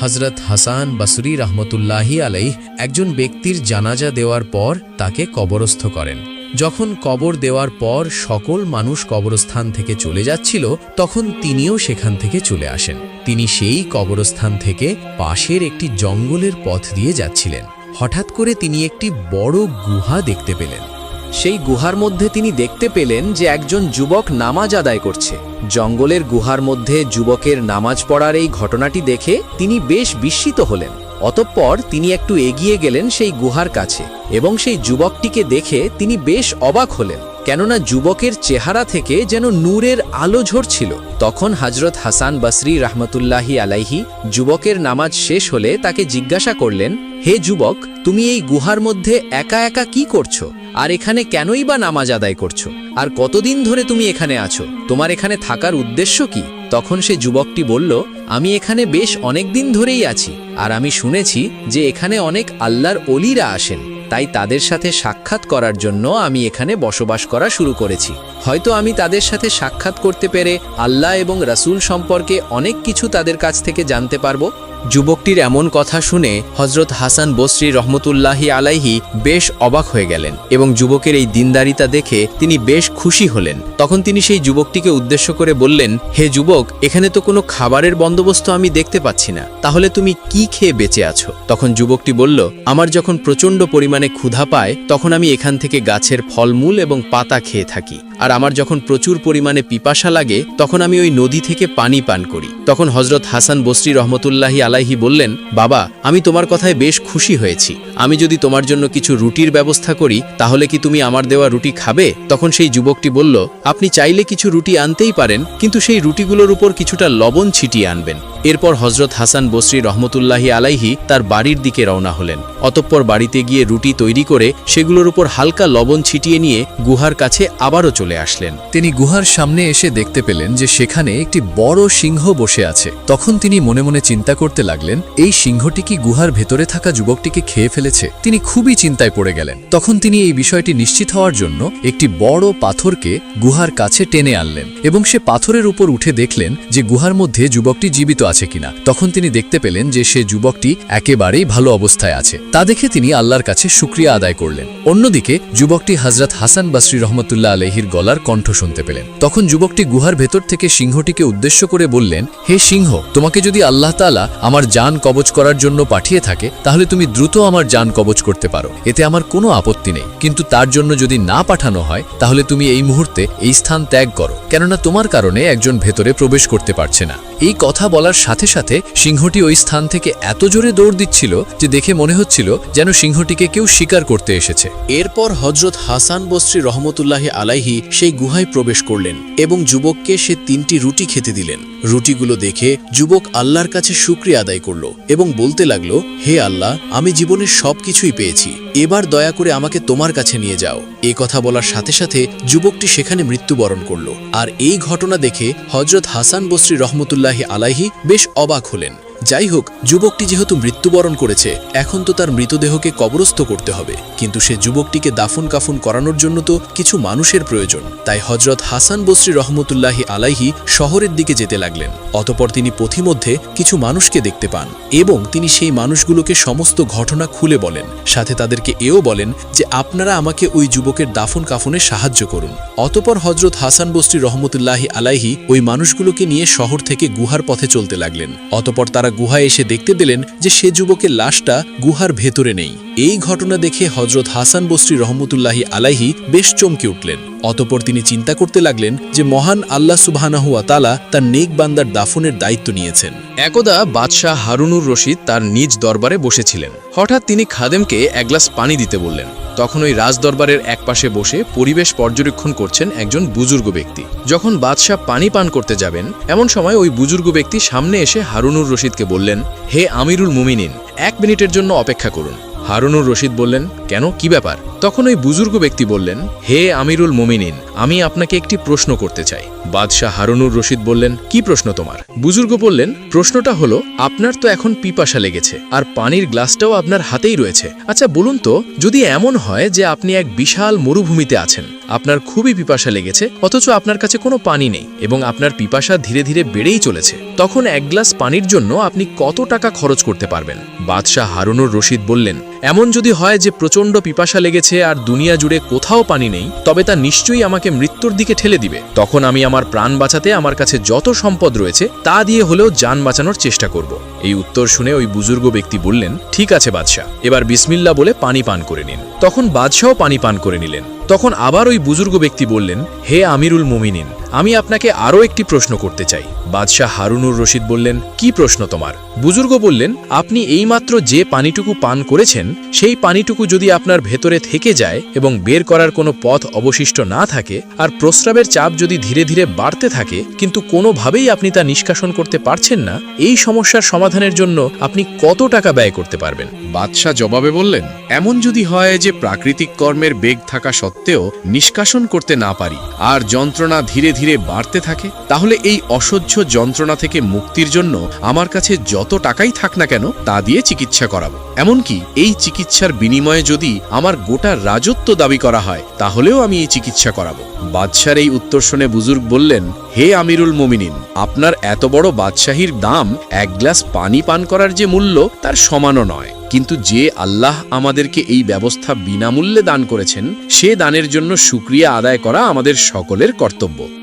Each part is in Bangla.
হজরত হাসান বাসুরি রহমতুল্লাহি আলাইহ একজন ব্যক্তির জানাজা দেওয়ার পর তাকে কবরস্থ করেন। যখন কবর দেওয়ার পর সকল মানুষ কবরস্থান থেকে চলে যাচ্ছিল, তখন তিনিও সেখান থেকে চলে আসেন। তিনি সেই কবরস্থান থেকে পাশের একটি জঙ্গলের পথ দিয়ে যাচ্ছিলেন। হঠাৎ করে তিনি একটি বড় গুহা দেখতে পেলেন। সেই গুহার মধ্যে তিনি দেখতে পেলেন যে একজন যুবক নামাজ আদায় করছে। জঙ্গলের গুহার মধ্যে যুবকের নামাজ পড়ার এই ঘটনাটি দেখে তিনি বেশ বিস্মিত হলেন। অতঃপর তিনি একটু এগিয়ে গেলেন সেই গুহার কাছে এবং সেই যুবকটিকে দেখে তিনি বেশ অবাক হলেন। কেননা যুবকের চেহারা থেকে যেন নূরের আলো ঝরছিল। তখন হজরত হাসান বসরি রহমতুল্লাহি আলাইহি যুবকের নামাজ শেষ হলে তাকে জিজ্ঞাসা করলেন, হে যুবক, তুমি এই গুহার মধ্যে একা একা কি করছ? আর এখানে কেনই বা নামাজ আদায় করছ? আর কতদিন ধরে তুমি এখানে আছো? তোমার এখানে থাকার উদ্দেশ্য কি? তখন সে যুবকটি বলল, আমি এখানে বেশ অনেক দিন ধরেই আছি, আর আমি শুনেছি যে এখানে অনেক আল্লাহর অলিরা আসেন। তাই তাদের সাথে সাক্ষাৎ করার জন্য আমি এখানে বসবাস করা শুরু করেছি। হয়তো আমি তাদের সাথে সাক্ষাৎ করতে পেরে আল্লাহ এবং রাসূল সম্পর্কে অনেক কিছু তাদের কাছ থেকে জানতে পারব। যুবকটির এমন কথা শুনে হজরত হাসান বসরি রহমতুল্লাহি আলাইহি বেশ অবাক হয়ে গেলেন এবং যুবকের এই দিনদারিতা দেখে তিনি বেশ খুশি হলেন। তখন তিনি সেই যুবকটিকে উদ্দেশ্য করে বললেন, হে যুবক, এখানে তো কোনো খাবারের বন্দোবস্ত আমি দেখতে পাচ্ছি না। তাহলে তুমি কি খেয়ে বেঁচে আছো? তখন যুবকটি বলল, আমার যখন প্রচণ্ড পরিমাণে ক্ষুধা পায়, তখন আমি এখান থেকে গাছের ফলমূল এবং পাতা খেয়ে থাকি। আর আমার যখন প্রচুর পরিমাণে পিপাসা লাগে, তখন আমি ওই নদী থেকে পানি পান করি। তখন হজরত হাসান বসরি রহমতুল্লাহি আলাইহি বললেন, বাবা, আমি তোমার কথায় বেশ খুশি হয়েছি। আমি যদি তোমার জন্য কিছু রুটির ব্যবস্থা করি, তাহলে কি তুমি আমার দেওয়া রুটি খাবে? তখন সেই যুবকটি বলল, আপনি চাইলে কিছু রুটি আনতেই পারেন, কিন্তু সেই রুটিগুলোর উপর কিছুটা লবণ ছিটিয়ে আনবেন। এরপর হজরত হাসান বসরি রহমতুল্লাহি আলাইহি তার বাড়ির দিকে রওনা হলেন। অতঃপর বাড়িতে গিয়ে রুটি তৈরি করে সেগুলোর উপর হালকা লবণ ছিটিয়ে নিয়ে গুহার কাছে আবারও চলে আসলেন। তিনি গুহার সামনে এসে দেখতে পেলেন যে সেখানে একটি বড় সিংহ বসে আছে। তখন তিনি মনে মনে চিন্তা করতে লাগলেন, এই সিংহটি কি গুহার ভেতরে থাকা যুবকটিকে খেয়ে ফেলেছে? তিনি খুবই চিন্তায় পড়ে গেলেন। তখন তিনি এই বিষয়টি নিশ্চিত হওয়ার জন্য একটি বড় পাথরকে গুহার কাছে টেনে আনলেন এবং সে পাথরের উপর উঠে দেখলেন যে গুহার মধ্যে যুবকটি জীবিত আছে কিনা। তখন তিনি দেখতে পেলেন যে সে যুবকটি একেবারেই ভালো অবস্থায় আছে। তা দেখে তিনি আল্লাহর কাছে শুক্রিয়া আদায় করলেন। অন্যদিকে, যুবকটি হজরত হাসান বাসরি রহমতুল্লাহ আলহির গলার কণ্ঠ শুনতে পেলেন। তখন যুবকটি গুহার ভেতর থেকে সিংহটিকে উদ্দেশ্য করে বললেন, হে সিংহ, তোমাকে যদি আল্লাহ তালা আমার যান কবচ করার জন্য পাঠিয়ে থাকে, তাহলে তুমি দ্রুত আমার যান কবচ করতে পারো। এতে আমার কোনো আপত্তি নেই। কিন্তু তার জন্য যদি না পাঠানো হয়, তাহলে তুমি এই মুহূর্তে এই স্থান ত্যাগ করো। কেননা তোমার কারণে একজন ভেতরে প্রবেশ করতে পারছে না। এই কথা বলার সাথে সাথে সিংহটি ওই স্থান থেকে এত জোরে দৌড় দিচ্ছিল যে দেখে মনে হচ্ছিল যেন সিংহটিকে কেউ শিকার করতে এসেছে। এরপর হজরত হাসান বসরি রহমতুল্লাহি আলাইহি সেই গুহায় প্রবেশ করলেন এবং যুবককে সে তিনটি রুটি খেতে দিলেন। রুটিগুলো দেখে যুবক আল্লাহর কাছে শুক্রিয়া আদায় করল এবং বলতে লাগল, হে আল্লাহ, আমি জীবনের সব কিছুই পেয়েছি। এবার দয়া করে আমাকে তোমার কাছে নিয়ে যাও। এ কথা বলার সাথে সাথে যুবকটি সেখানে মৃত্যুবরণ করল। আর এই ঘটনা দেখে হজরত হাসান বসরি রহমতুল্লাহি আলাইহি বেশ অবাক হলেন। যাই হোক যুবকটি যেহেতু মৃত্যুবরণ করেছে, এখন তো তার মৃতদেহকে কবরস্থ করতে হবে। কিন্তু সে যুবকটিকে দাফন কাফন করানোর জন্য তো কিছু মানুষের প্রয়োজন। তাই হজরত হাসান বসরি রহমতুল্লাহি আলাইহি শহরের দিকে যেতে লাগলেন। অতপর তিনি পথিমধ্যে কিছু মানুষকে দেখতে পান এবং তিনি সেই মানুষগুলোকে সমস্ত ঘটনা খুলে বলেন। সাথে তাদেরকে এও বলেন যে, আপনারা আমাকে ওই যুবকের দাফন কাফনে সাহায্য করুন। অতপর হজরত হাসান বসরি রহমতুল্লাহি আলাইহি ওই মানুষগুলোকে নিয়ে শহর থেকে গুহার পথে চলতে লাগলেন। অতপর তারা গুহায় এসে দেখতে পেলেন যে সে যুবকের লাশটা গুহার ভেতরে নেই। এই ঘটনা দেখে হজরত হাসান বস্রী রহমতুল্লাহি আলাইহি বেশ চমকে উঠলেন। অতপর তিনি চিন্তা করতে লাগলেন যে মহান আল্লাহ সুবাহানাহুয়া তালা তার নেক বান্দার দাফনের দায়িত্ব নিয়েছেন। একদা বাদশাহ হারুনুর রশিদ তার নিজ দরবারে বসেছিলেন। হঠাৎ তিনি খাদেমকে এক গ্লাস পানি দিতে বললেন। তখন ওই রাজদরবারের একপাশে বসে পরিবেশ পর্যবেক্ষণ করছেন একজন বুজুর্গ ব্যক্তি। যখন বাদশাহ পানি পান করতে যাবেন, এমন সময় ওই বুজুর্গ ব্যক্তি সামনে এসে হারুনুর রশিদকে বললেন, হে আমিরুল মুমিনিন, এক মিনিটের জন্য অপেক্ষা করুন। হারুনুর রশিদ বললেন, কেন? কি ব্যাপার? তখন ওই বুজুর্গ ব্যক্তি বললেন, হে আমিরুল মোমিনিন, আমি আপনাকে একটি প্রশ্ন করতে চাই। বাদশাহ হারুনুর রশিদ বললেন, কি প্রশ্ন তোমার? বুজুর্গ বললেন, প্রশ্নটা হলো, আপনার তো এখন পিপাসা লেগেছে, আর পানির গ্লাসটাও আপনার হাতেই রয়েছে। আচ্ছা বলুন তো, যদি এমন হয় যে আপনি এক বিশাল মরুভূমিতে আছেন, আপনার খুবই পিপাসা লেগেছে, অথচ আপনার কাছে কোনো পানি নেই, এবং আপনার পিপাসা ধীরে ধীরে বেড়েই চলেছে, তখন এক গ্লাস পানির জন্য আপনি কত টাকা খরচ করতে পারবেন? বাদশাহ হারুনুর রশিদ বললেন এমন যদি হয় যে প্রচণ্ড পিপাসা লেগেছে আর দুনিয়া জুড়ে কোথাও পানি নেই, তবে তা নিশ্চয়ই আমাকে মৃত্যুর দিকে ঠেলে দিবে। তখন আমি আমার প্রাণ বাঁচাতে আমার কাছে যত সম্পদ রয়েছে, তা দিয়ে হলেও যান বাঁচানোর চেষ্টা করব। এই উত্তর শুনে ওই বুজুর্গ ব্যক্তি বললেন, ঠিক আছে বাদশাহ। এবার বিসমিল্লা বলে পানি পান করে নিন। তখন বাদশাহ পানি পান করে নিলেন। তখন আবার ওই বুজুর্গ ব্যক্তি বললেন, হে আমিরুল মুমিনিন আমি আপনাকে আরও একটি প্রশ্ন করতে চাই। বাদশাহ হারুনুর রশিদ বললেন, কি প্রশ্ন তোমার? বুজুর্গ বললেন, আপনি এইমাত্র যে পানিটুকু পান করেছেন, সেই পানিটুকু যদি আপনার ভেতরে থেকে যায় এবং বের করার কোনো পথ অবশিষ্ট না থাকে, আর প্রস্রাবের চাপ যদি ধীরে ধীরে বাড়তে থাকে, কিন্তু কোনোভাবেই আপনি তা নিষ্কাশন করতে পারছেন না, এই সমস্যার সমাধানের জন্য আপনি কত টাকা ব্যয় করতে পারবেন? বাদশাহ জবাবে বললেন, এমন যদি হয় যে প্রাকৃতিক কর্মের বেগ থাকা সত্ত্বেও নিষ্কাশন করতে না পারি, আর যন্ত্রণা ধীরে ধীরে বাড়তে থাকে, তাহলে এই অসহ্য যন্ত্রণা থেকে মুক্তির জন্য আমার কাছে যত টাকাই থাক না কেন, তা দিয়ে চিকিৎসা করাবো। এমনকি এই চিকিৎসার বিনিময়ে যদি আমার গোটা রাজত্ব দাবি করা হয়, তাহলেও আমি এই চিকিৎসা করাবো। বাদশার এই উত্তর শুনে বুজুর্গ বললেন, হে আমিরুল মোমিনিন, আপনার এত বড় বাদশাহীর দাম এক গ্লাস পানি পান করার যে মূল্য, তার সমানও নয়। কিন্তু যে আল্লাহ আমাদেরকে এই ব্যবস্থা বিনামূল্যে দান করেছেন, সে দানের জন্য সুক্রিয়া আদায় করা আমাদের সকলের কর্তব্য।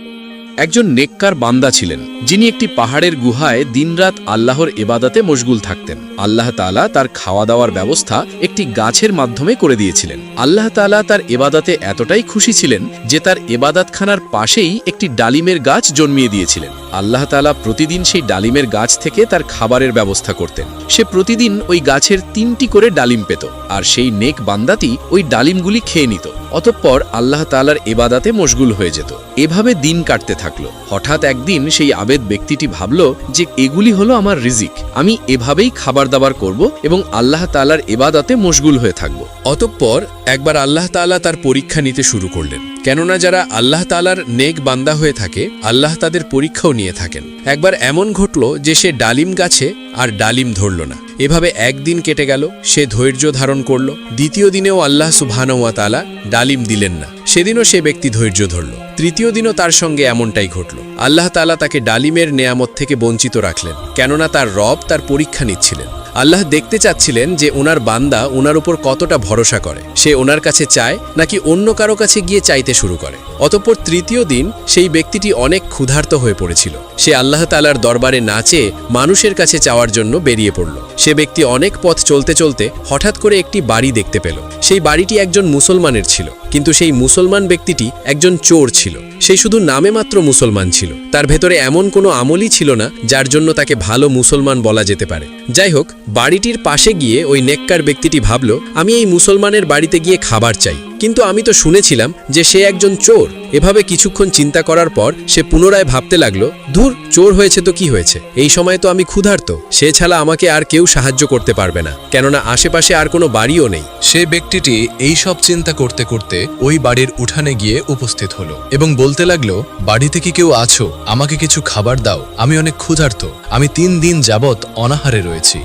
একজন নেককার বান্দা ছিলেন, যিনি একটি পাহাড়ের গুহায় দিনরাত আল্লাহর এবাদাতে মশগুল থাকতেন। আল্লাহ তালা তার খাওয়া দাওয়ার ব্যবস্থা একটি গাছের মাধ্যমে করে দিয়েছিলেন। আল্লাহ তাআলা তার এবাদাতে এতটাই খুশি ছিলেন যে তার এবাদাতখানার পাশেই একটি ডালিমের গাছ জন্মিয়ে দিয়েছিলেন। আল্লাহ তাআলা প্রতিদিন সেই ডালিমের গাছ থেকে তার খাবারের ব্যবস্থা করতেন। সে প্রতিদিন ওই গাছের তিনটি করে ডালিম পেত আর সেই নেক বান্দাতি ওই ডালিমগুলি খেয়ে নিত। অতঃপর আল্লাহ তাআলার এবাদাতে মশগুল হয়ে যেত। এভাবে দিন কাটতে থাকল। হঠাৎ একদিন সেই আবেদ ব্যক্তিটি ভাবল যে এগুলি হলো আমার রিজিক। আমি এভাবেই খাবার দাবার করব এবং আল্লাহ তালার এবাদাতে মশগুল হয়ে থাকব। অতঃপর একবার আল্লাহ তাআলা তার পরীক্ষা নিতে শুরু করলেন। কেননা যারা আল্লাহ তাআলার নেক বান্দা হয়ে থাকে, আল্লাহ তাদের পরীক্ষাও নিয়ে থাকেন। একবার এমন ঘটল যে সে ডালিম গাছে আর ডালিম ধরল না। এভাবে একদিন কেটে গেল, সে ধৈর্য ধারণ করল। দ্বিতীয় দিনেও আল্লাহ সুবহানাহুয়া তাআলা ডালিম দিলেন না। সেদিনও সে ব্যক্তি ধৈর্য ধরল। তৃতীয় দিনও তার সঙ্গে এমনটাই ঘটল। আল্লাহ তালা তাকে ডালিমের নেয়ামত থেকে বঞ্চিত রাখলেন, কেননা তার রব তার পরীক্ষা নিচ্ছিলেন। আল্লাহ দেখতে চাচ্ছিলেন যে ওনার বান্দা ওনার উপর কতটা ভরসা করে। সে ওনার কাছে চায় নাকি অন্য কারও কাছে গিয়ে চাইতে শুরু করে। অতঃপর তৃতীয় দিন সেই ব্যক্তিটি অনেক ক্ষুধার্ত হয়ে পড়েছিল। সে আল্লাহ তালার দরবারে না চেয়ে মানুষের কাছে চাওয়ার জন্য বেরিয়ে পড়ল। সে ব্যক্তি অনেক পথ চলতে চলতে হঠাৎ করে একটি বাড়ি দেখতে পেল। সেই বাড়িটি একজন মুসলমানের ছিল, কিন্তু সেই মুসলমান ব্যক্তিটি একজন চোর ছিল। সে শুধু নামে মাত্র মুসলমান ছিল। তার ভেতরে এমন কোনো আমলই ছিল না, যার জন্য তাকে ভালো মুসলমান বলা যেতে পারে। যাই হোক বাড়িটির পাশে গিয়ে ওই নেককার ব্যক্তিটি ভাবল, আমি এই মুসলমানের বাড়িতে গিয়ে খাবার চাই। কিন্তু আমি তো শুনেছিলাম যে সে একজন চোর। এভাবে কিছুক্ষণ চিন্তা করার পর সে পুনরায় ভাবতে লাগল, ধুর, চোর হয়েছে তো কি হয়েছে? এই সময় তো আমি ক্ষুধার্ত। সে ছাড়া আমাকে আর কেউ সাহায্য করতে পারবে না। কেননা আশেপাশে আর কোনো বাড়িও নেই। সে ব্যক্তিটি এই সব চিন্তা করতে করতে ওই বাড়ির উঠানে গিয়ে উপস্থিত হলো এবং বলতে লাগল, বাড়িতে কি কেউ আছো? আমাকে কিছু খাবার দাও। আমি অনেক ক্ষুধার্ত। আমি তিন দিন যাবৎ অনাহারে রয়েছি।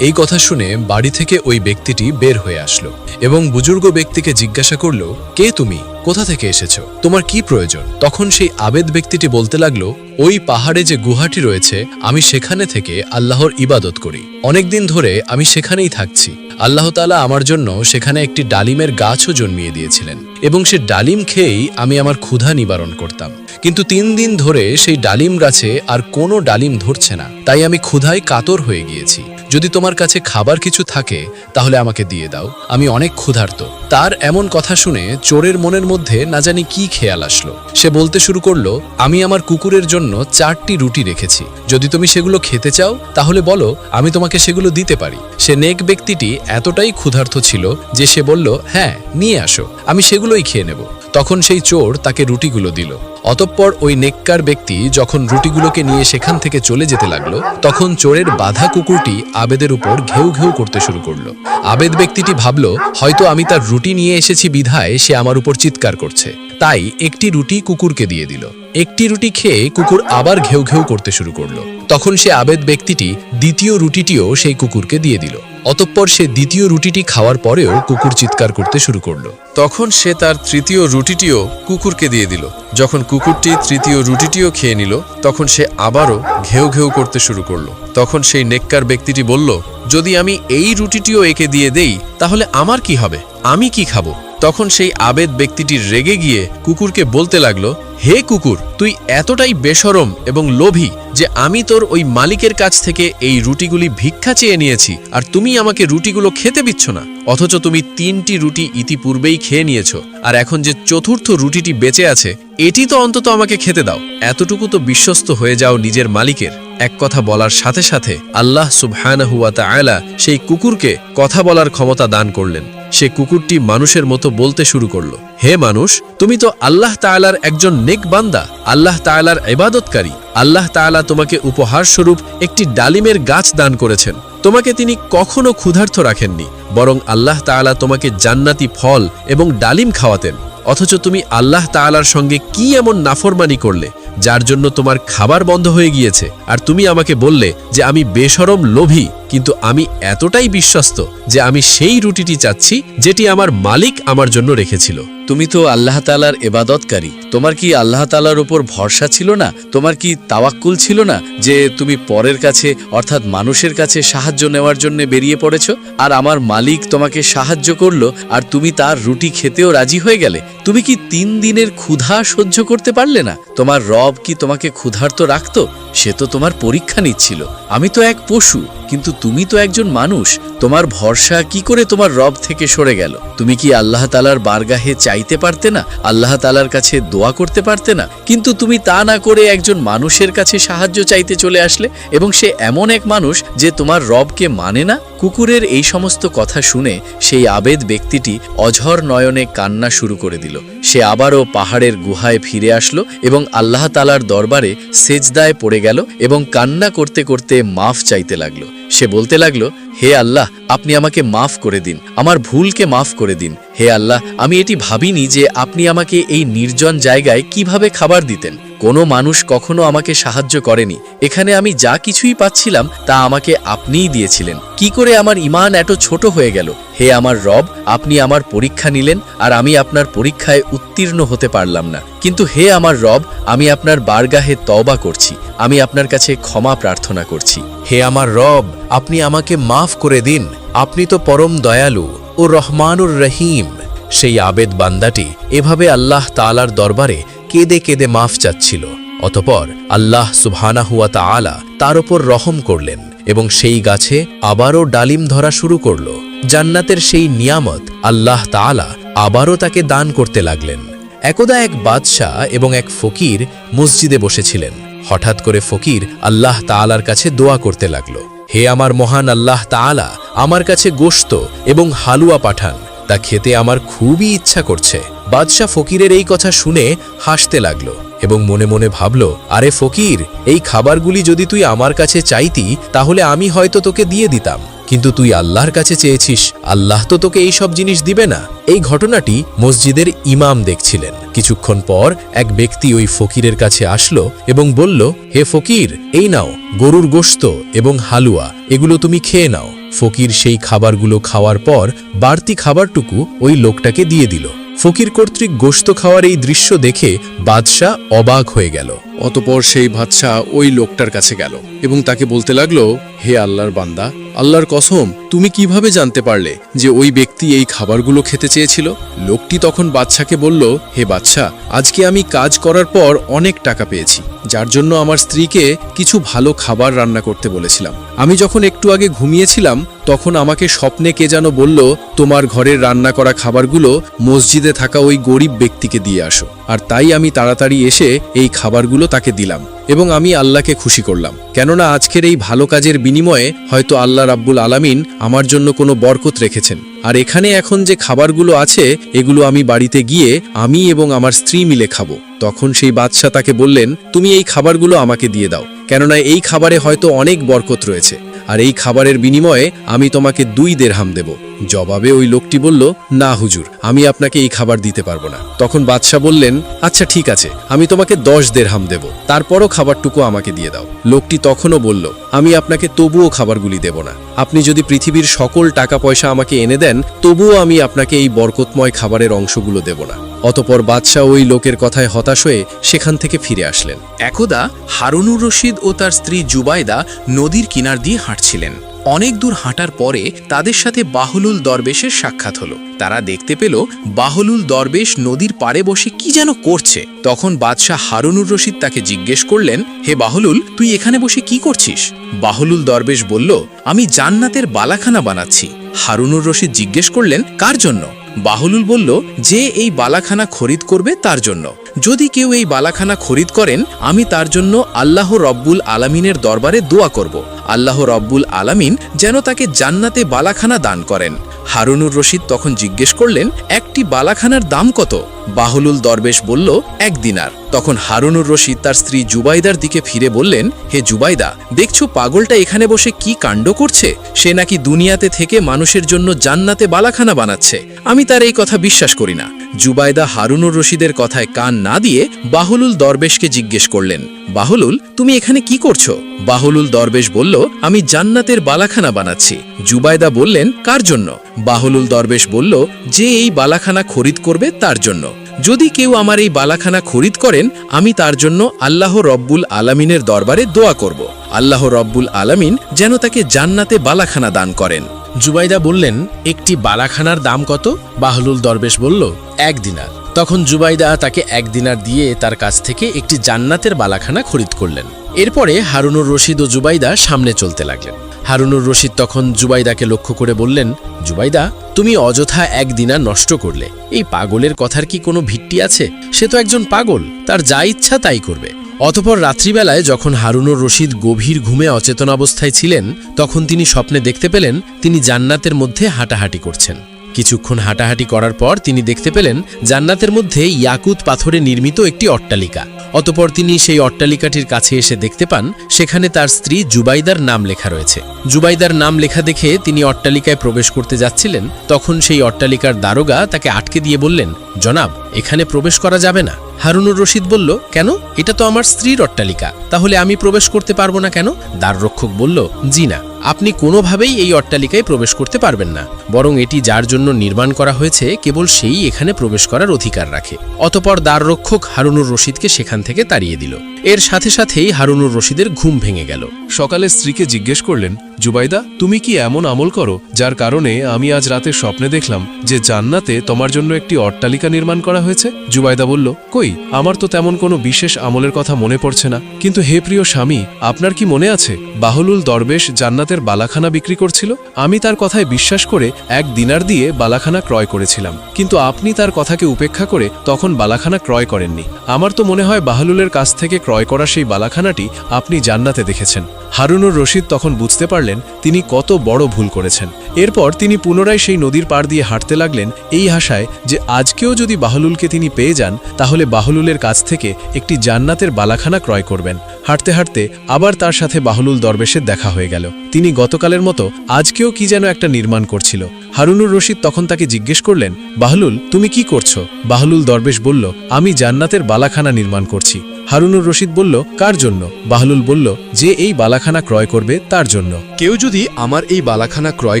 এই কথা শুনে বাড়ি থেকে ওই ব্যক্তিটি বের হয়ে আসলো এবং বুজুর্গ ব্যক্তিকে জিজ্ঞাসা করল, কে তুমি? কোথা থেকে এসেছ? তোমার কি প্রয়োজন? তখন সেই আবেদ ব্যক্তিটি বলতে লাগল, ওই পাহাড়ে যে গুহাটি রয়েছে, আমি সেখানে থেকে আল্লাহর ইবাদত করি। অনেকদিন ধরে আমি সেখানেই থাকছি। আল্লাহ তাআলা আমার জন্য সেখানে একটি ডালিমের গাছও জন্মিয়ে দিয়েছিলেন এবং সে ডালিম খেয়েই আমি আমার ক্ষুধা নিবারণ করতাম। কিন্তু তিন দিন ধরে সেই ডালিম গাছে আর কোনো ডালিম ধরছে না। তাই আমি ক্ষুধায় কাতর হয়ে গিয়েছি। যদি তোমার কাছে খাবার কিছু থাকে, তাহলে আমাকে দিয়ে দাও। আমি অনেক ক্ষুধার্ত। তার এমন কথা শুনে চোরের মনের মধ্যে না জানি কি খেয়াল আসলো। সে বলতে শুরু করল, আমি আমার কুকুরের জন্য চারটি রুটি রেখেছি। যদি তুমি সেগুলো খেতে চাও, তাহলে বলো, আমি তোমাকে সেগুলো দিতে পারি। সে নেক ব্যক্তিটি এতটাই ক্ষুধার্ত ছিল যে সে বলল হ্যাঁ নিয়ে আসো। আমি সেগুলোই খেয়ে নেব। তখন সেই চোর তাকে রুটিগুলো দিল। অতঃপর ওই নেককার ব্যক্তি যখন রুটিগুলোকে নিয়ে সেখান থেকে চলে যেতে লাগল, তখন চোরের বাধা কুকুরটি আবেদের উপর ঘেউ ঘেউ করতে শুরু করল। আবেদ ব্যক্তিটি ভাবল, হয়তো আমি তার রুটি নিয়ে এসেছি বিধায় সে আমার উপর চিৎকার করছে। তাই একটি রুটি কুকুরকে দিয়ে দিল। একটি রুটি খেয়ে কুকুর আবার ঘেউ ঘেউ করতে শুরু করল। তখন সে আবেদ ব্যক্তিটি দ্বিতীয় রুটিটিও সেই কুকুরকে দিয়ে দিল। অতঃপর সে দ্বিতীয় রুটিটি খাওয়ার পরেও কুকুর চিৎকার করতে শুরু করল। তখন সে তার তৃতীয় রুটিটিও কুকুরকে দিয়ে দিল। যখন কুকুরটি তৃতীয় রুটিটিও খেয়ে নিল, তখন সে আবারও ঘেউ ঘেউ করতে শুরু করল। তখন সেই নেককার ব্যক্তিটি বলল, যদি আমি এই রুটিটিও একে দিয়ে দেই, তাহলে আমার কি হবে? আমি কি খাব? তখন সেই আবেদ ব্যক্তিটি রেগে গিয়ে কুকুরকে বলতে লাগল হে কুকুর, তুই এতটাই বেসরম এবং লোভী যে আমি তোর ওই মালিকের কাছ থেকে এই রুটিগুলি ভিক্ষা চেয়ে নিয়েছি আর তুমি আমাকে রুটিগুলো খেতে দিচ্ছ না। অথচ তুমি তিনটি রুটি ইতিপূর্বেই খেয়ে নিয়েছো। আর এখন যে চতুর্থ রুটিটি বেঁচে আছে, এটি তো অন্তত আমাকে খেতে দাও। এতটুকু তো বিশ্বস্ত হয়ে যাও নিজের মালিকের। এক কথা বলার সাথে সাথে আল্লাহ সুবহানাহুয়া তাআলা সেই কুকুরকে কথা বলার ক্ষমতা দান করলেন। সে কুকুরটি মানুষের মতো বলতে শুরু করল, হে মানুষ, তুমি তো আল্লাহ তাআলার একজন নেক বান্দা। আল্লাহ তাআলার ইবাদতকারী। আল্লাহ তাআলা তোমাকে উপহার স্বরূপ একটি ডালিমের গাছ দান করেছেন। তোমাকে তিনি কখনো ক্ষুধার্ত রাখেননি, বরং আল্লাহ তাআলা তোমাকে জান্নাতি ফল এবং ডালিম খাওয়াতেন। অথচ তুমি আল্লাহ তাআলার সঙ্গে কি এমন নাফরমানি করলে, যার জন্য তোমার খাবার বন্ধ হয়ে গিয়েছে। আর তুমি আমাকে বললে যে আমি বেসরম লোভী। কিন্তু আমি এতটাই বিশ্বস্ত যে আমি সেই রুটিটি চাচ্ছি যেটি আমার মালিক আমার জন্য রেখেছিল। তুমি তো আল্লাহ তালার এবাদতকারী তোমার কি আল্লাহ তালার উপর ভরসা ছিল না? তোমার কি তাওয়াক্কুল ছিল না যে তুমি পরের কাছে, অর্থাৎ মানুষের কাছে সাহায্য নেওয়ার জন্য বেরিয়ে পড়েছ? আর আমার মালিক তোমাকে সাহায্য করল আর তুমি তার রুটি খেতেও রাজি হয়ে গেলে। তুমি কি তিন দিনের ক্ষুধা সহ্য করতে পারলে না? তোমার রব কি তোমাকে ক্ষুধার্ত রাখতো? সে তো তোমার পরীক্ষা নিচ্ছিল। আমি তো এক পশু, কিন্তু তুমি তো একজন মানুষ, তোমার ভরসা কি করে তোমার রব থেকে সরে গেল? তুমি কি আল্লাহ তালার বারগাহে চাইতে পারতে না? আল্লাহ তালার কাছে দোয়া করতে পারতে না? কিন্তু তুমি তা না করে একজন মানুষের কাছে সাহায্য চাইতে চলে আসলে, এবং সে এমন এক মানুষ যে তোমার রবকে মানে না? কুকুরের এই সমস্ত কথা শুনে সেই আবেদ ব্যক্তিটি অঝর নয়নে কান্না শুরু করে দিল। সে আবারও পাহাড়ের গুহায় ফিরে আসলো এবং আল্লাহ তালার দরবারে সেজদায় পড়ে গেল এবং কান্না করতে করতে মাফ চাইতে লাগল। সে বলতে লাগল, হে আল্লাহ, আপনি আমাকে মাফ করে দিন। আমার ভুলকে মাফ করে দিন। হে আল্লাহ, আমি এটি ভাবিনি যে আপনি আমাকে এই নির্জন জায়গায় কীভাবে খাবার দিতেন। কোনো মানুষ কখনো আমাকে সাহায্য করেনি। এখানে আমি যা কিছুই পাচ্ছিলাম, তা আমাকে আপনিই দিয়েছিলেন। কি করে আমার ইমান এত ছোট হয়ে গেল? হে আমার রব, আপনি আমার পরীক্ষা নিলেন, আর আমি আপনার পরীক্ষায় উত্তীর্ণ হতে পারলাম না। কিন্তু হে আমার রব, আমি আপনার বারগাহে তওবা করছি, আমি আপনার কাছে ক্ষমা প্রার্থনা করছি। হে আমার রব, আপনি আমাকে মাফ করে দিন, আপনি তো পরম দয়ালু ও রহমানুর রহিম। সেই আবেদ বান্দাটি এভাবে আল্লাহ তালার দরবারে কেঁদে কেঁদে মাফ চাচ্ছিল, অতপর আল্লাহ সুবহানাহুয়া তাআলা তার ওপর রহম করলেন এবং সেই গাছে আবারও ডালিম ধরা শুরু করল। জান্নাতের সেই নিয়ামত আল্লাহ তাআলা আবারও তাকে দান করতে লাগলেন। একদা এক বাদশাহ এবং এক ফকির মসজিদে বসেছিলেন। হঠাৎ করে ফকির আল্লাহ তাআলার কাছে দোয়া করতে লাগল, হে আমার মহান আল্লাহ তাআলা, আমার কাছে গোশত এবং হালুয়া পাঠান। তা খেতে আমার খুবই ইচ্ছা করছে। বাদশাহ ফকিরের এই কথা শুনে হাসতে লাগল এবং মনে মনে ভাবল, আরে ফকির, এই খাবারগুলি যদি তুই আমার কাছে চাইতি, তাহলে আমি হয়তো তোকে দিয়ে দিতাম। কিন্তু তুই আল্লাহর কাছে চেয়েছিস, আল্লাহ তো তোকে এই সব জিনিস দিবে না। এই ঘটনাটি মসজিদের ইমাম দেখছিলেন। কিছুক্ষণ পর এক ব্যক্তি ওই ফকিরের কাছে আসলো এবং বলল, হে ফকির, এই নাও, গরুর গোশত এবং হালুয়া, এগুলো তুমি খেয়ে নাও। ফকির সেই খাবারগুলো খাওয়ার পর বাড়তি খাবারটুকু ওই লোকটাকে দিয়ে দিল। ফকির কর্তৃক গোস্ত খাওয়ার এই দৃশ্য দেখে বাদশাহ অবাক হয়ে গেল। অতপর সেই বাদশাহ ওই লোকটার কাছে গেল এবং তাকে বলতে লাগল, হে আল্লাহর বান্দা, আল্লাহর কসম, তুমি কীভাবে জানতে পারলে যে ওই ব্যক্তি এই খাবারগুলো খেতে চেয়েছিল? লোকটি তখন বাদশাকে বলল, হে বাদশাহ, আজকে আমি কাজ করার পর অনেক টাকা পেয়েছি, যার জন্য আমার স্ত্রীকে কিছু ভালো খাবার রান্না করতে বলেছিলাম। আমি যখন একটু আগে ঘুমিয়েছিলাম, তখন আমাকে স্বপ্নে কে যেন বলল, তোমার ঘরের রান্না করা খাবারগুলো মসজিদে থাকা ওই গরিব ব্যক্তিকে দিয়ে আসো। আর তাই আমি তাড়াতাড়ি এসে এই খাবারগুলো তাকে দিলাম এবং আমি আল্লাহকে খুশি করলাম। কেননা আজকের এই ভালো কাজের বিনিময়ে হয়তো আল্লাহ রাব্বুল আলামিন আমার জন্য কোনো বরকত রেখেছেন। আর এখানে এখন যে খাবারগুলো আছে, এগুলো আমি বাড়িতে গিয়ে আমি এবং আমার স্ত্রী মিলে খাব। তখন সেই বাদশাহ তাকে বললেন, তুমি এই খাবারগুলো আমাকে দিয়ে দাও। কেননা এই খাবারে হয়তো অনেক বরকত রয়েছে। আর এই খাবারের বিনিময়ে আমি তোমাকে দুই দেড়হাম দেব। জবাবে ওই লোকটি বলল, না, হুজুর, আমি আপনাকে এই খাবার দিতে পারব না। তখন বাদশাহ বললেন আচ্ছা ঠিক আছে, আমি তোমাকে দশ দেড়হাম দেব, তারপরও খাবারটুকু আমাকে দিয়ে দাও। লোকটি তখনও বলল, আমি আপনাকে তবুও খাবারগুলি দেব না। আপনি যদি পৃথিবীর সকল টাকা পয়সা আমাকে এনে দেন, তবুও আমি আপনাকে এই বরকতময় খাবারের অংশগুলো দেব না। অতপর বাদশাহ ওই লোকের কথায় হতাশ হয়ে সেখান থেকে ফিরে আসলেন। একদা হারুনুর রশিদ ও তার স্ত্রী জুবাইদা নদীর কিনার দিয়ে হাঁটছিলেন। অনেক দূর হাঁটার পরে তাদের সাথে বাহলুল দরবেশের সাক্ষাৎ হলো। তারা দেখতে পেল বাহলুল দরবেশ নদীর পাড়ে বসে কি যেন করছে। তখন বাদশাহ হারুনুর রশিদ তাকে জিজ্ঞেস করলেন, হে বাহলুল, তুই এখানে বসে কি করছিস? বাহলুল দরবেশ বলল, আমি জান্নাতের বালাখানা বানাচ্ছি। হারুনুর রশিদ জিজ্ঞেস করলেন, কার জন্য? বাহলুল বলল, যে এই বালাখানা খরিদ করবে তার জন্য। যদি কেউ এই বালাখানা খরিদ করেন, আমি তার জন্য আল্লাহ রব্বুল আলামিনের দরবারে দোয়া করব। আল্লাহ রব্বুল আলামিন যেন তাকে জান্নাতে বালাখানা দান করেন। হারুনুর রশিদ তখন জিজ্ঞেস করলেন, একটি বালাখানার দাম কত? বাহলুল দরবেশ বলল, এক দিনার। তখন হারুনুর রশিদ তার স্ত্রী জুবাইদার দিকে ফিরে বললেন, হে জুবাইদা, দেখছ পাগলটা এখানে বসে কি কাণ্ড করছে? সে নাকি দুনিয়াতে থেকে মানুষের জন্য জান্নাতে বালাখানা বানাচ্ছে। আমি তার এই কথা বিশ্বাস করি না। জুবাইদা হারুনুর রশিদের কথায় কান না দিয়ে বাহলুল দরবেশকে জিজ্ঞেস করলেন, বাহলুল, তুমি এখানে কি করছ? বাহলুল দরবেশ বলল, আমি জান্নাতের বালাখানা বানাচ্ছি। জুবাইদা বললেন, কার জন্য? বাহলুল দরবেশ বলল, যে এই বালাখানা খরিদ করবে তার জন্য। যদি কেউ আমার এই বালাখানা খরিদ করেন, আমি তার জন্য আল্লাহ রব্বুল আলামিনের দরবারে দোয়া করব। আল্লাহ রব্বুল আলামিন যেন তাকে জান্নাতে বালাখানা দান করেন। জুবাইদা বললেন, একটি বালাখানার দাম কত? বাহলুল দরবেশ বলল, এক দিনার। তখন জুবাইদা তাকে এক দিনার দিয়ে তার কাছ থেকে একটি জান্নাতের বালাখানা খরিদ করলেন। এরপরে হারুনুর রশিদ ও জুবাইদা সামনে চলতে লাগলেন। হারুনুর রশিদ তখন জুবাইদাকে লক্ষ্য করে বললেন, জুবাইদা, তুমি অযথা এক দিনার নষ্ট করলে। এই পাগলের কথার কি কোনো ভিত্তি আছে? সে তো একজন পাগল। তার যা ইচ্ছা তাই করবে। অতপর রাত্রিবেলায় যখন হারুনুর রশিদ গভীর ঘুমে অচেতন অবস্থায় ছিলেন, তখন তিনি স্বপ্নে দেখতে পেলেন তিনি জান্নাতের মধ্যে হাঁটাহাঁটি করছেন। কিছুক্ষণ হাঁটাহাঁটি করার পর তিনি দেখতে পেলেন জান্নাতের মধ্যে ইয়াকুত পাথরে নির্মিত একটি অট্টালিকা। অতপর তিনি সেই অট্টালিকাটির কাছে এসে দেখতে পান, সেখানে তার স্ত্রী জুবাইদার নাম লেখা রয়েছে। জুবাইদার নাম লেখা দেখে তিনি অট্টালিকায় প্রবেশ করতে যাচ্ছিলেন, তখন সেই অট্টালিকার দারোগা তাকে আটকে দিয়ে বললেন, জনাব, এখানে প্রবেশ করা যাবে না। হারুনুর রশিদ বলল, কেন? এটা তো আমার স্ত্রীর অট্টালিকা। তাহলে আমি প্রবেশ করতে পারব না কেন? দ্বাররক্ষক বলল, জি না। আপনি কোনোভাবেই এই অট্টালিকায় প্রবেশ করতে পারবেন না। বরং এটি যার জন্য নির্মাণ করা হয়েছে, কেবল সেই এখানে প্রবেশ করার অধিকার রাখে। অতপর দ্বাররক্ষক হারুনুর রশিদকে সেখান থেকে তাড়িয়ে দিল। এর সাথে সাথেই হারুনুর রশিদের ঘুম ভেঙে গেল। সকালে স্ত্রীকে জিজ্ঞেস করলেন, জুবাইদা, তুমি কি এমন আমল করো, যার কারণে আমি আজ রাতে স্বপ্নে দেখলাম যে জান্নাতে তোমার জন্য একটি অট্টালিকা নির্মাণ করা হয়েছে? জুবাইদা বলল, কই, আমার তো তেমন কোনো বিশেষ আমলের কথা মনে পড়ছে না। কিন্তু হে প্রিয় স্বামী, আপনার কি মনে আছে, বাহলুল দরবেশ জান্নাতের বালাখানা বিক্রি করছিল? আমি তার কথায় বিশ্বাস করে এক দিনার দিয়ে বালাখানা ক্রয় করেছিলাম। কিন্তু আপনি তার কথাকে উপেক্ষা করে তখন বালাখানা ক্রয় করেননি। আমার তো মনে হয় বাহলুলের কাছ থেকে ক্রয় করা সেই বালাখানাটি আপনি জান্নাতে দেখেছেন। হারুনুর রশিদ তখন বুঝতে পারলেন তিনি কত বড় ভুল করেছেন। এরপর তিনি পুনরায় সেই নদীর পাড় দিয়ে হাঁটতে লাগলেন এই আশায় যে আজকেও যদি বাহলুলকে তিনি পেয়ে যান, তাহলে বাহলুলের কাছ থেকে একটি জান্নাতের বালাখানা ক্রয় করবেন। হাঁটতে হাঁটতে আবার তার সাথে বাহলুল দরবেশের দেখা হয়ে গেল। তিনি গতকালের মতো আজকেও কি যেন একটা নির্মাণ করছিল। হারুনুর রশিদ তখন তাকে জিজ্ঞেস করলেন, বাহলুল, তুমি কি করছ? বাহলুল দরবেশ বলল, আমি জান্নাতের বালাখানা নির্মাণ করছি। হারুনুর রশিদ বলল, কার জন্য? বাহলুল বলল, যে এই বালাখানা ক্রয় করবে তার জন্য। কেউ যদি আমার এই বালাখানা ক্রয়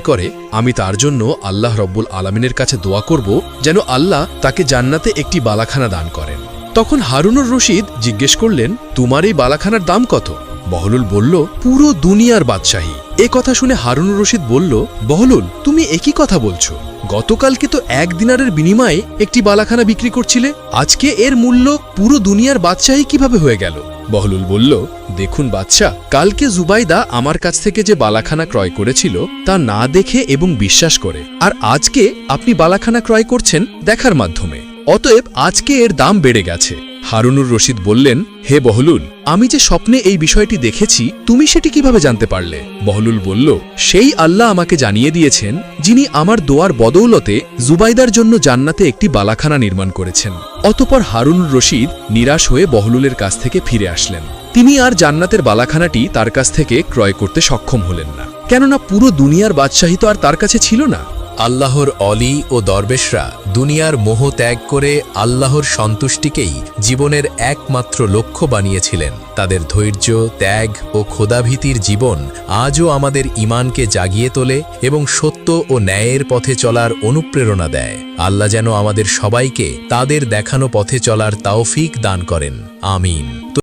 করে আমি তার জন্য আল্লাহ রব্বুল আলমিনের কাছে দোয়া করব যেন আল্লাহ তাকে জান্নাতে একটি বালাখানা দান করেন। তখন হারুনুর রশিদ জিজ্ঞেস করলেন, তোমার এই বালাখানার দাম কত? বহলুল বলল, পুরো দুনিয়ার বাদশাহী। এ কথা শুনে হারুনুর রশিদ বলল, বহলুল, তুমি একই কথা বলছো। গতকালকে তো এক দিনারের বিনিময়ে একটি বালাখানা বিক্রি করছিলে। আজকে এর মূল্য পুরো দুনিয়ার বাদশাহী কীভাবে হয়ে গেল? বহলুল বলল, দেখুন বাচ্চা কালকে জুবাইদা আমার কাছ থেকে যে বালাখানা ক্রয় করেছিল, তা না দেখে এবং বিশ্বাস করে। আর আজকে আপনি বালাখানা ক্রয় করছেন দেখার মাধ্যমে। অতএব আজকে এর দাম বেড়ে গেছে। হারুনুর রশিদ বললেন, হে বহলুল, আমি যে স্বপ্নে এই বিষয়টি দেখেছি, তুমি সেটি কীভাবে জানতে পারলে? বহলুল বলল, সেই আল্লাহ আমাকে জানিয়ে দিয়েছেন, যিনি আমার দোয়ার বদৌলতে জুবাইদার জন্য জান্নাতে একটি বালাখানা নির্মাণ করেছেন। অতপর হারুনুর রশিদ নিরাশ হয়ে বহলুলের কাছ থেকে ফিরে আসলেন। তিনি আর জান্নাতের বালাখানাটি তার কাছ থেকে ক্রয় করতে সক্ষম হলেন না। কেননা পুরো দুনিয়ার বাদশাহী তো আর তার কাছে ছিল না। আল্লাহর অলি ও দরবেশরা দুনিয়ার মোহ ত্যাগ করে আল্লাহর সন্তুষ্টিকেই জীবনের একমাত্র লক্ষ্য বানিয়েছিলেন। তাদের ধৈর্য, ত্যাগ ও ক্ষোধাভীতির জীবন আজও আমাদের ইমানকে জাগিয়ে তোলে এবং সত্য ও ন্যায়ের পথে চলার অনুপ্রেরণা দেয়। আল্লাহ যেন আমাদের সবাইকে তাদের দেখানো পথে চলার তাওফিক দান করেন। আমিন।